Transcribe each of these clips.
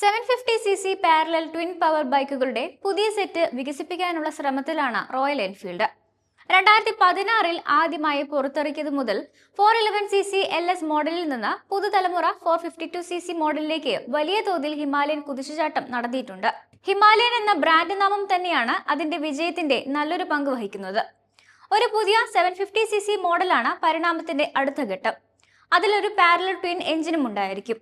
Seven fifty C C parallel twin power ബൈക്കുകളുടെ പുതിയ set വികസിപ്പിക്കാനുള്ള ശ്രമത്തിലാണ് royal Enfield. രണ്ടായിരത്തി പതിനാറിൽ ആദ്യമായി പുറത്തിറക്കിയത് മുതൽ four eleven C C L S മോഡലിൽ നിന്ന് പുതുതലമുറ four fifty two C C മോഡലിലേക്ക് വലിയ തോതിൽ ഹിമാലയൻ കുതിച്ചുചാട്ടം നടത്തിയിട്ടുണ്ട്. ഹിമാലയൻ എന്ന ബ്രാൻഡ് നാമം തന്നെയാണ് അതിന്റെ വിജയത്തിന്റെ നല്ലൊരു പങ്ക് വഹിക്കുന്നത്. ഒരു പുതിയ സെവൻ ഫിഫ്റ്റി സി സി മോഡലാണ് പരിണാമത്തിന്റെ അടുത്ത ഘട്ടം. അതിലൊരു പാരലൽ ട്വിൻ എഞ്ചിനും ഉണ്ടായിരിക്കും.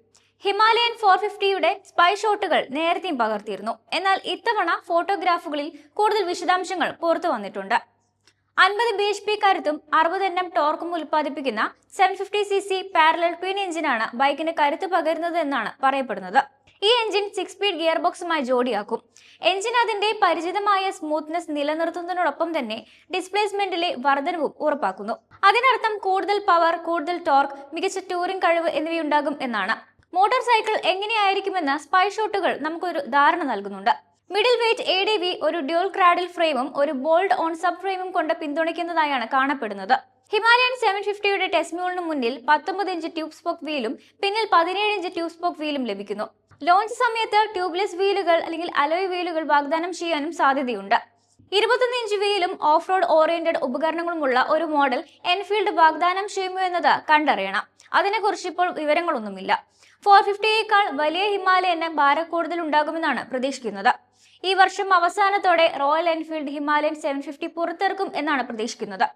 ഹിമാലയൻ ഫോർ ഫിഫ്റ്റിയുടെ സ്പൈ ഷോട്ടുകൾ നേരത്തെയും പകർത്തിയിരുന്നു. എന്നാൽ ഇത്തവണ ഫോട്ടോഗ്രാഫുകളിൽ കൂടുതൽ വിശദാംശങ്ങൾ പുറത്തു വന്നിട്ടുണ്ട്. അൻപത് ബി എച്ച് പി കരുത്തും അറുപത് എണ്ണം ടോർക്കും ഉൽപ്പാദിപ്പിക്കുന്ന seven fifty C C parallel twin എഞ്ചിനാണ് ബൈക്കിന് കരുത്ത് പകരുന്നത് എന്നാണ് പറയപ്പെടുന്നത്. ഈ എഞ്ചിൻ സിക്സ് സ്പീഡ് ഗിയർ ബോക്സുമായി ജോഡിയാക്കും. എഞ്ചിൻ അതിന്റെ പരിചിതമായ സ്മൂത്ത്നെസ് നിലനിർത്തുന്നതിനോടൊപ്പം തന്നെ ഡിസ്പ്ലേസ്മെന്റിലെ വർധനവും ഉറപ്പാക്കുന്നു. അതിനർത്ഥം കൂടുതൽ പവർ കൂടുതൽ ടോർക്ക് മികച്ച ടൂറിംഗ് കഴിവ് എന്നിവയുണ്ടാകും എന്നാണ്. മോട്ടോർ സൈക്കിൾ എങ്ങനെയായിരിക്കുമെന്ന് സ്പൈ ഷോട്ടുകൾ നമുക്കൊരു ധാരണ നൽകുന്നുണ്ട്. Middle weight A D V ഒരു ഡ്യൂൾ ക്രാഡിൽ ഫ്രെയിമും ഒരു ബോൾഡ് ഓൺ സബ് ഫ്രെയിമും കൊണ്ട് പിന്തുണയ്ക്കുന്നതായാണ് കാണപ്പെടുന്നത്. ഹിമാലയൻ സെവൻ ഫിഫ്റ്റിയുടെ ടെസ്മ്യൂളിന് മുന്നിൽ പത്തൊമ്പത് ഇഞ്ച് ട്യൂബ് സ്പോക്ക് വീലും പിന്നിൽ പതിനേഴ് ഇഞ്ച് ട്യൂബ് സ്പോക്ക് വീലും ലഭിക്കുന്നു. ലോഞ്ച് സമയത്ത് ട്യൂബ്ലെസ് വീലുകൾ അല്ലെങ്കിൽ അലോയ് വീലുകൾ വാഗ്ദാനം ചെയ്യാനും സാധ്യതയുണ്ട്. ഇരുപത്തൊന്ന് ഇഞ്ച് വീലും ഓഫ് റോഡ് ഓറിയന്റഡ് ഉപകരണങ്ങളുമുള്ള ഒരു മോഡൽ എൻഫീൽഡ് വാഗ്ദാനം ചെയ്യുമോ എന്നത് കണ്ടറിയണം. അതിനെക്കുറിച്ച് ഇപ്പോൾ വിവരങ്ങളൊന്നുമില്ല. ഫോർ ഫിഫ്റ്റിയേക്കാൾ വലിയ ഹിമാലയന് ഭാരം കൂടുതൽ ഉണ്ടാകുമെന്നാണ് പ്രതീക്ഷിക്കുന്നത്. ഈ വർഷം അവസാനത്തോടെ Royal Enfield Himalayan seven fifty പുറത്തിറക്കും എന്നാണ് പ്രതീക്ഷിക്കുന്നത്.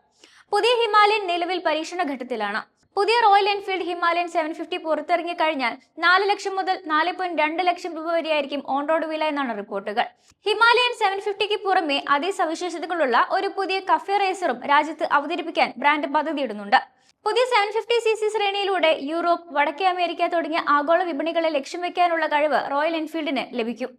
പുതിയ ഹിമാലയൻ നിലവിൽ പരീക്ഷണ ഘട്ടത്തിലാണ് പുതിയ Royal Enfield Himalayan seven fifty പുറത്തിറങ്ങി കഴിഞ്ഞാൽ നാല് ലക്ഷം മുതൽ നാല് പോയിന്റ് രണ്ട് ലക്ഷം രൂപ വരെയായിരിക്കും ഓൺ റോഡ് വില എന്നാണ് റിപ്പോർട്ടുകൾ. ഹിമാലയൻ സെവൻ ഫിഫ്റ്റിക്ക് പുറമെ അതേ സവിശേഷതകളുള്ള ഒരു പുതിയ കഫേ റേസറും രാജ്യത്ത് അവതരിപ്പിക്കാൻ ബ്രാൻഡ് പദ്ധതിയിടുന്നുണ്ട്. പുതിയ സെവൻ ഫിഫ്റ്റി സി സി ശ്രേണിയിലൂടെ യൂറോപ്പ് വടക്കേ അമേരിക്ക തുടങ്ങിയ ആഗോള വിപണികളെ ലക്ഷ്യം വെക്കാനുള്ള കഴിവ് റോയൽ എൻഫീൽഡിന് ലഭിക്കും.